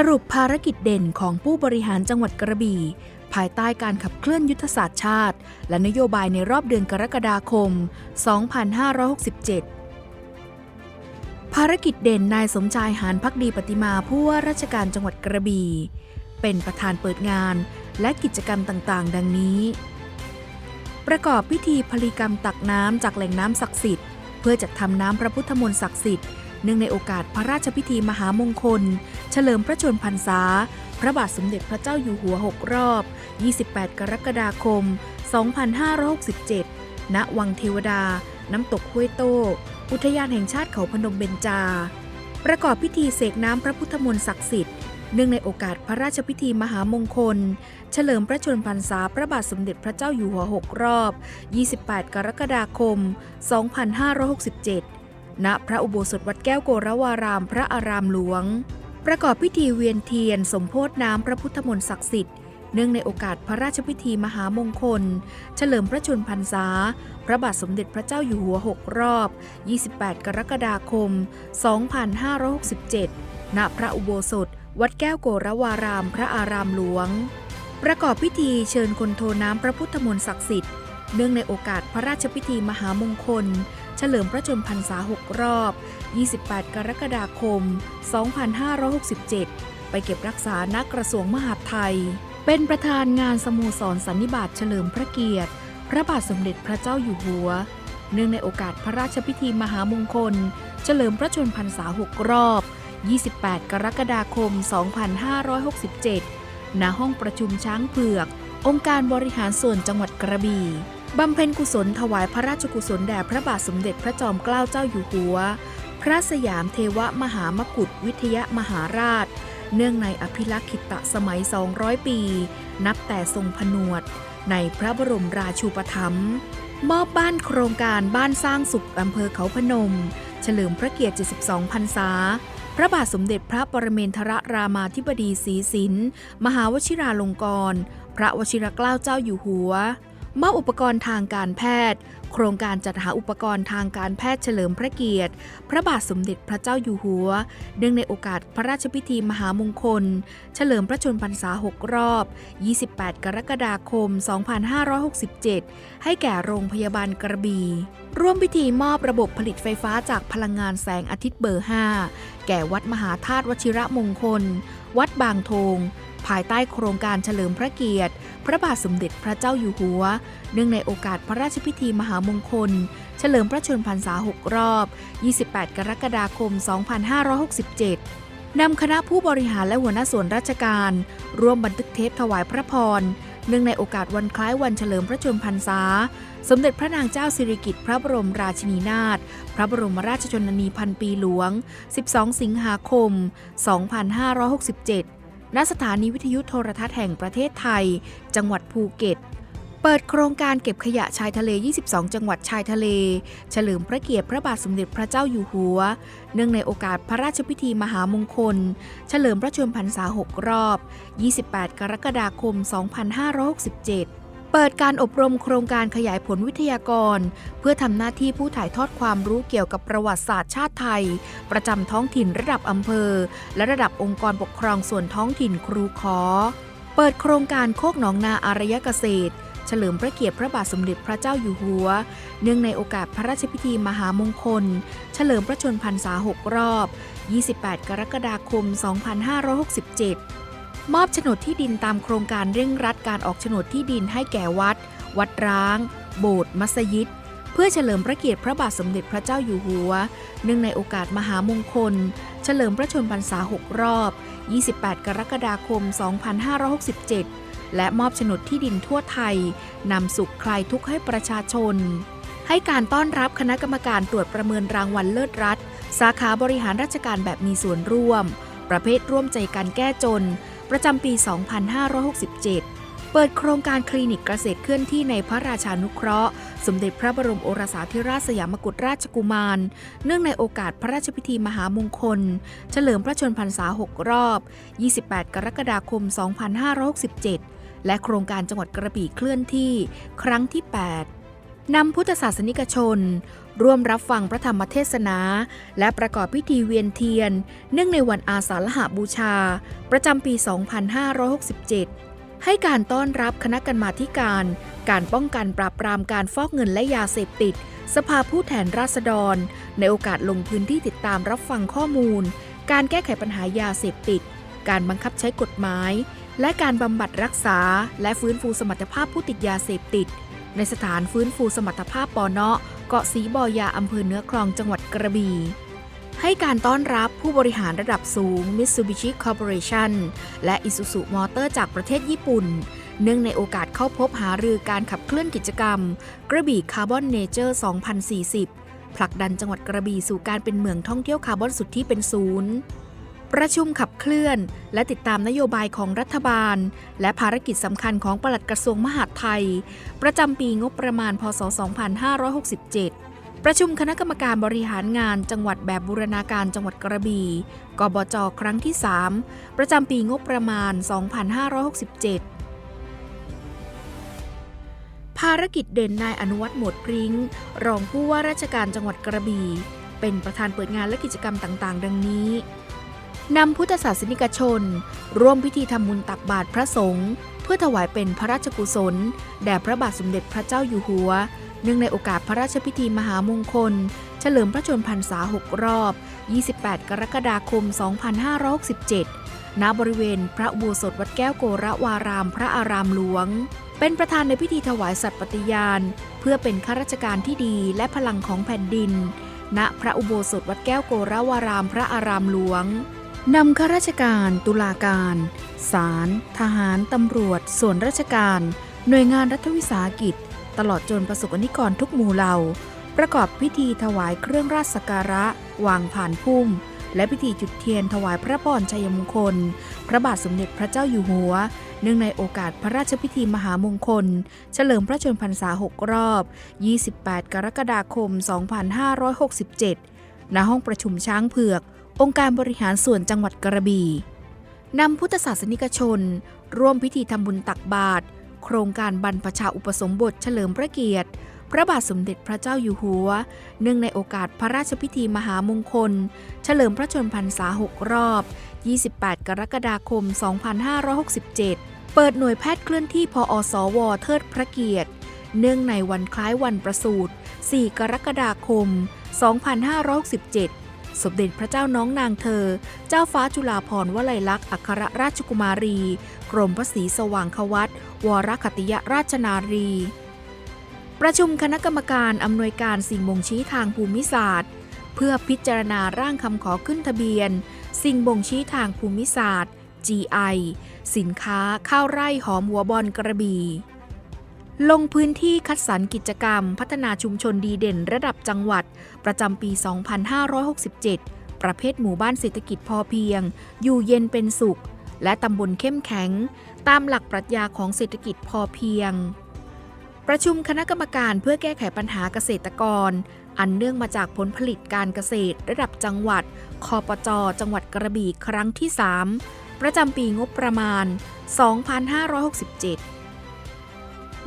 สรุปภารกิจเด่นของผู้บริหารจังหวัดกระบี่ ภายใต้การขับเคลื่อนยุทธศาสตร์ชาติ และนโยบายในรอบเดือนกรกฎาคม 2567 ภารกิจเด่นนายสมชายหานพักดีปฏิมาผู้ว่าราชการจังหวัดกระบี่ เป็นประธานเปิดงานและกิจกรรมต่างๆ ดังนี้ ประกอบพิธีพลีกรรมตักน้ำจากแหล่งน้ำศักดิ์สิทธิ์ เพื่อจัดทำน้ำพระพุทธมนต์ศักดิ์สิทธิ์ เนื่องในโอกาสพระราชพิธีมหามงคล เฉลิมพระชนพรรษา พระบาทสมเด็จพระเจ้าอยู่หัว 6 รอบ 28 กรกฎาคม 2567 ณ วังเทวดา น้ำตกห้วยโต้ อุทยานแห่งชาติเขาพนมเบญจา ประกอบพิธีเสกน้ำพระพุทธมนต์ศักดิ์สิทธิ์เนื่องในโอกาสพระราชพิธีมหามงคล เฉลิมพระชนมพรรษาพระบาทสมเด็จพระเจ้าอยู่หัว 6 รอบ 28 กรกฎาคม 2567 ณพระอุโบสถวัดแก้วโกรวารามพระอารามหลวง ประกอบพิธีเวียนเทียน สมโพธน้ำพระพุทธมนต์ศักดิ์สิทธิ์เนื่องในโอกาสพระราชพิธีมหามงคล เฉลิมพระชนพรรษา พระบาทสมเด็จพระเจ้าอยู่หัว 6 รอบ 28 กรกฎาคม 2567 ณ พระอุโบสถ วัดแก้วโกรวาราม พระอารามหลวง ประกอบพิธีเชิญคนโทน้ำพระพุทธมนต์ศักดิ์สิทธิ์ เนื่องในโอกาสพระราชพิธีมหามงคล เฉลิมพระชนพรรษา 6 รอบ 28 กรกฎาคม 2567 ไปเก็บรักษาณกระทรวงมหาดไทย เป็นประธานงานสโมสรสันนิบาตเฉลิมพระเกียรติ พระบาทสมเด็จพระเจ้าอยู่หัว เนื่องในโอกาสพระราชพิธีมหามงคล เฉลิมพระชนพรรษา 6 รอบ 28 กรกฎาคม 2567 ณ ห้องประชุมช้างเผือก องค์การบริหารส่วนจังหวัดกระบี่ บำเพ็ญกุศลถวายพระราชกุศลแด่พระบาทสมเด็จพระจอมเกล้าเจ้าอยู่หัว พระสยามเทวมหามกุฏวิทยมหาราช เนื่องในอภิลักษิตสมัย 200 ปี นับแต่ทรงผนวด ในพระบรมราชูปถัมภ์มอบบ้านโครงการบ้านสร้างสุขอำเภอเขาพนม เฉลิมพระเกียรติ 72 พรรษา พระบาทสมเด็จพระปรเมนทรรามาธิบดีศรีสิน มหาวชิราลงกรณพระวชิรเกล้าเจ้าอยู่หัว มอบอุปกรณ์ทางการแพทย์ โครงการจัดหาอุปกรณ์ทางการแพทย์เฉลิมพระเกียรติ พระบาทสมเด็จพระเจ้าอยู่หัว เนื่องในโอกาสพระราชพิธีมหามงคล เฉลิมพระชนมพรรษา 6 รอบ 28 กรกฎาคม 2567 ให้แก่โรงพยาบาลกระบี่ร่วมพิธีมอบระบบผลิตไฟฟ้าจากพลังงานแสงอาทิตย์เบอร์ 5 แก่วัดมหาธาตุวชิระมงคล วัดบางโทง ภายใต้โครงการเฉลิมพระเกียรติ พระบาทสมเด็จพระเจ้าอยู่หัว เนื่องในโอกาสพระราชพิธีมหามงคล เฉลิมพระชนมพรรษา 6 รอบ 28 กรกฎาคม 2567 นำคณะผู้บริหารและหัวหน้าส่วนราชการ ร่วมบันทึกเทปถวายพระพร เนื่องในโอกาสวันคล้ายวันเฉลิมพระชนมพรรษา สมเด็จพระนางเจ้าสิริกิติ์พระบรมราชินีนาถ พระบรมราชชนนีพันปีหลวง 12 สิงหาคม 2567 ณสถานีวิทยุโทรทัศน์แห่งประเทศไทย จังหวัดภูเก็ต เปิดโครงการเก็บขยะชายทะเล 22 จังหวัดชายทะเล เฉลิมพระเกียรติพระบาทสมเด็จพระเจ้าอยู่หัว เนื่องในโอกาสพระราชพิธีมหามงคล เฉลิมพระชนมพรรษา 6 รอบ 28 กรกฎาคม 2567 เปิดการอบรมโครงการขยายผลวิทยากร เพื่อทำหน้าที่ผู้ถ่ายทอดความรู้เกี่ยวกับประวัติศาสตร์ชาติไทย ประจำท้องถิ่นระดับอำเภอ และระดับองค์กรปกครองส่วนท้องถิ่นครูขอ เปิดโครงการโคกหนองนาอารยเกษตร เฉลิมพระเกียรติพระบาทสมเด็จพระเจ้าอยู่หัว เนื่องในโอกาสพระราชพิธีมหามงคล เฉลิมพระชนพรรษา 6 รอบ 28 กรกฎาคม 2567 มอบโฉนดที่ดินตามโครงการเร่งรัดการออกโฉนดที่ดินให้แก่วัด วัดร้าง โบสถ์มัสยิด เพื่อเฉลิมพระเกียรติพระบาทสมเด็จพระเจ้าอยู่หัว เนื่องในโอกาสมหามงคล เฉลิมพระชนมพรรษา 6 รอบ 28 กรกฎาคม 2567 และมอบโฉนดที่ดินทั่วไทย นำสุขคลายทุกข์ให้ประชาชน ให้การต้อนรับคณะกรรมการตรวจประเมินรางวัลเลิศรัฐ สาขาบริหารราชการแบบมีส่วนร่วม ประเภทร่วมใจกันแก้จน ประจำปี 2567 เปิดโครงการคลินิกเกษตรเคลื่อนที่ในพระราชานุเคราะห์ สมเด็จพระบรมโอรสาธิราชสยามกุฎราชกุมาร เนื่องในโอกาสพระราชพิธีมหามงคล เฉลิมพระชนพรรษา 6 รอบ 28 กรกฎาคม 2567 และโครงการจังหวัดกระบี่เคลื่อนที่ ครั้งที่ 8นำพุทธศาสนิกชน ร่วมรับฟังพระธรรมเทศนา และประกอบพิธีเวียนเทียน เนื่องในวันอาสาฬหบูชา ประจำปี 2567 ให้การต้อนรับคณะกรรมาธิการ การป้องกันปราบปรามการฟอกเงินและยาเสพติด สภาผู้แทนราษฎร ในโอกาสลงพื้นที่ติดตามรับฟังข้อมูล การแก้ไขปัญหายาเสพติด การบังคับใช้กฎหมาย และการบำบัดรักษา และฟื้นฟูสมรรถภาพผู้ติดยาเสพติด ในสถานฟื้นฟูสมรรถภาพปอเนาะเกาะสีบอยาอำเภอเนื้อคลองจังหวัดกระบี่ให้การต้อนรับผู้บริหารระดับสูง Mitsubishi Corporation และ Isuzu Motor จากประเทศญี่ปุ่น เนื่องในโอกาสเข้าพบหารือการขับเคลื่อนกิจกรรม กระบี่คาร์บอนเนเจอร์ 2040 ผลักดันจังหวัดกระบี่สู่การเป็นเมืองท่องเที่ยวคาร์บอนสุดที่เป็นศูนย์ ประชุมขับเคลื่อน และติดตามนโยบายของรัฐบาล และภารกิจสำคัญของปลัดกระทรวงมหาดไทย ประจำปีงบประมาณ พศ 2567 ประชุมคณะกรรมการบริหารงานจังหวัดแบบบูรณาการจังหวัดกระบี่กบจครั้งที่ 3 ประจำปีงบประมาณ 2567ภารกิจเด่นนายอนุวัฒน์หมวดพริ้ง รองผู้ว่าราชการจังหวัดกระบี่ เป็นประธานเปิดงานและกิจกรรมต่าง ๆ ดังนี้ นำพุทธศาสนิกชน ร่วมพิธีทำบุญตักบาตรพระสงฆ์เพื่อถวายเป็นพระราชกุศล แด่พระบาทสมเด็จพระเจ้าอยู่หัว เนื่องในโอกาสพระราชพิธีมหามงคล เฉลิมพระชนมพรรษา 6 รอบ 28 กรกฎาคม 2567 ณ บริเวณพระอุโบสถวัดแก้วโกระวารามพระอารามหลวง เป็นประธานในพิธีถวายสัตย์ปฏิญาณ เพื่อเป็นข้าราชการที่ดีและพลังของแผ่นดิน ณ พระอุโบสถวัดแก้วโกระวารามพระอารามหลวง นำข้าราชการ ตุลาการศาลทหาร ตำรวจ ส่วนราชการ หน่วยงานรัฐวิสาหกิจ ตลอดจนประสบนิกรทุกหมู่เหล่า ประกอบพิธีถวายเครื่องราชสักการะ วางผ่านพุ่ม และพิธีจุดเทียนถวายพระพรชัยมงคล พระบาทสมเด็จพระเจ้าอยู่หัว เนื่องในโอกาสพระราชพิธีมหามงคล เฉลิมพระชนมพรรษา 6 รอบ 28 กรกฎาคม 2567 ณ ห้องประชุมช้างเผือก องค์การบริหารส่วนจังหวัดกระบี่นำพุทธศาสนิกชน ร่วมพิธีทำบุญตักบาตรโครงการบรรพชาอุปสมบทเฉลิมพระเกียรติ พระบาทสมเด็จพระเจ้าอยู่หัว เนื่องในโอกาสพระราชพิธีมหามงคล เฉลิมพระชนมพรรษา 6 รอบ 28 กรกฎาคม 2567 เปิดหน่วยแพทย์เคลื่อนที่พออสว เทิดพระเกียรติ เนื่องในวันคล้ายวันประสูติ4กรกฎาคม 2567 สมเด็จพระเจ้าน้องนางเธอ เจ้าฟ้าจุฬาภรณ์วลัยลักษณ์อัครราชกุมารี กรมพระศรีสว่างควัตวรคติยราชนารี ประชุมคณะกรรมการอำนวยการสิ่งบ่งชี้ทางภูมิศาสตร์ เพื่อพิจารณาร่างคำขอขึ้นทะเบียน สิ่งบ่งชี้ทางภูมิศาสตร์ GI สินค้าข้าวไร่หอมหัวบอลกระบี่ ลงพื้นที่คัดสรรกิจกรรม พัฒนาชุมชนดีเด่นระดับจังหวัด ประจำปี 2567 ประเภทหมู่บ้านเศรษฐกิจพอเพียง อยู่เย็นเป็นสุข และตำบลเข้มแข็ง ตามหลักปรัชญาของเศรษฐกิจพอเพียง ประชุมคณะกรรมการเพื่อแก้ไขปัญหาเกษตรกร อันเนื่องมาจากผลผลิตการเกษตร ระดับจังหวัด คอปจ จังหวัดกระบี่ครั้งที่ 3 ประจำปีงบประมาณ 2567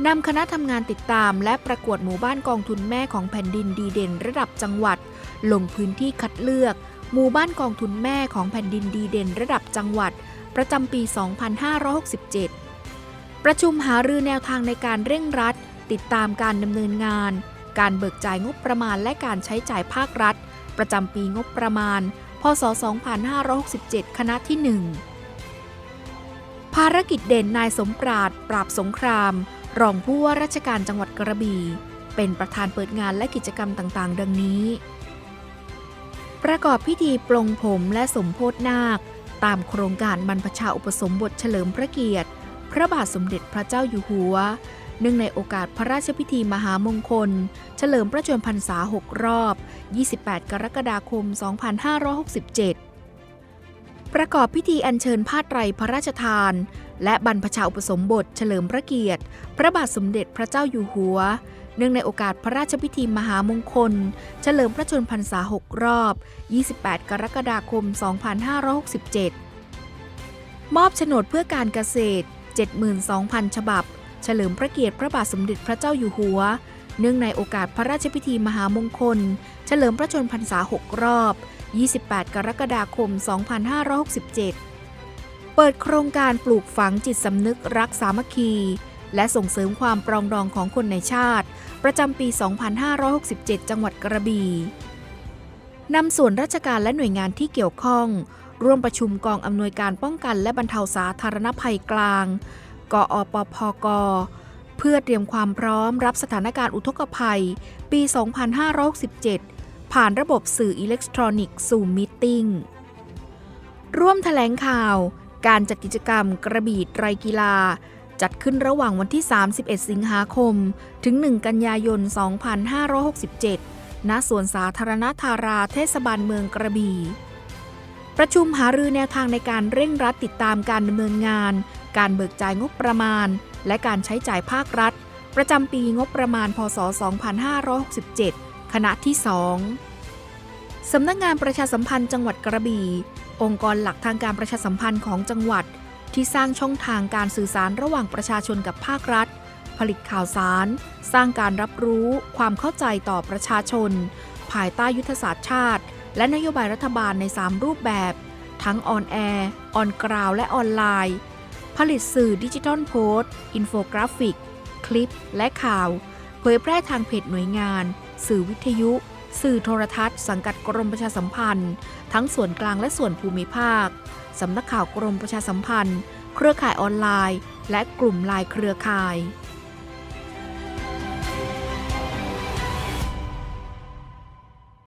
นำคณะทำงานติดตามและประกวดหมู่บ้านกองทุนแม่ของแผ่นดินดีเด่นระดับจังหวัด ลงพื้นที่คัดเลือก หมู่บ้านกองทุนแม่ของแผ่นดินดีเด่นระดับจังหวัด ประจำปี 2567 ประชุมหารือแนวทางในการเร่งรัด ติดตามการดำเนินงาน การเบิกจ่ายงบประมาณและการใช้จ่ายภาครัฐ ประจำปีงบประมาณ พศ 2567 คณะที่ 1 ภารกิจเด่นนายสมปราดปราบสงคราม รองผู้ว่าราชการจังหวัดกระบี่ เป็นประธานเปิดงานและกิจกรรมต่างๆ ดังนี้ ประกอบพิธีปลงผมและสมโพธนาค ตามโครงการบรรพชาอุปสมบทเฉลิมพระเกียรติ พระบาทสมเด็จพระเจ้าอยู่หัว เนื่องในโอกาสพระราชพิธีมหามงคล เฉลิมพระชนมพรรษา 6 รอบ 28 กรกฎาคม 2567ประกอบพิธีอัญเชิญผ้าไตรพระราชทาน และบรรพชาอุปสมบทเฉลิมพระเกียรติ พระบาทสมเด็จพระเจ้าอยู่หัว เนื่องในโอกาสพระราชพิธีมหามงคล เฉลิมพระชนพรรษา 6 รอบ 28 กรกฎาคม 2567 มอบโฉนดเพื่อการเกษตร 72,000 ฉบับ เฉลิมพระเกียรติพระบาทสมเด็จพระเจ้าอยู่หัว เนื่องในโอกาสพระราชพิธีมหามงคล เฉลิมพระชนพรรษา 6 รอบ 28 กรกฎาคม 2567 เปิดโครงการปลูกฝังจิตสำนึกรักสามัคคี และส่งเสริมความปรองดองของคนในชาติ ประจำปี 2567 จังหวัดกระบี่นำส่วนราชการและหน่วยงานที่เกี่ยวข้อง ร่วมประชุมกองอำนวยการป้องกันและบรรเทาสาธารณภัยกลาง กอปพก เพื่อเตรียมความพร้อมรับสถานการณ์อุทกภัย ปี 2567 ผ่านระบบสื่ออิเล็กทรอนิกส์สู่มิทติ้งร่วมแถลงข่าว การจัดกิจกรรมกระบี่ไตรกีฬา จัดขึ้นระหว่างวันที่ 31 สิงหาคม ถึง 1 กันยายน 2567 ณ สวนสาธารณธาราเทศบาลเมืองกระบี่ ประชุมหารือแนวทางในการเร่งรัดติดตามการดำเนินงาน การเบิกจ่ายงบประมาณ และการใช้จ่ายภาครัฐ ประจำปีงบประมาณ พศ 2567 คณะที่ 2สำนักงานประชาสัมพันธ์จังหวัดกระบี่ องค์กรหลักทางการประชาสัมพันธ์ของจังหวัด ที่สร้างช่องทางการสื่อสารระหว่างประชาชนกับภาครัฐ ผลิตข่าวสาร สร้างการรับรู้ ความเข้าใจต่อประชาชน ภายใต้ยุทธศาสตร์ชาติ และนโยบายรัฐบาลใน 3 รูปแบบ ทั้งออนแอร์ออนกราวและออนไลน์ ผลิตสื่อดิจิทัลโพสต์อินโฟกราฟิก คลิป และข่าว เผยแพร่ทางเพจหน่วยงาน สื่อวิทยุ สื่อโทรทัศน์ สังกัดกรมประชาสัมพันธ์ ทั้งส่วนกลางและส่วนภูมิภาค สำนักข่าวกรมประชาสัมพันธ์ เครือข่ายออนไลน์ และกลุ่มไลน์เครือข่าย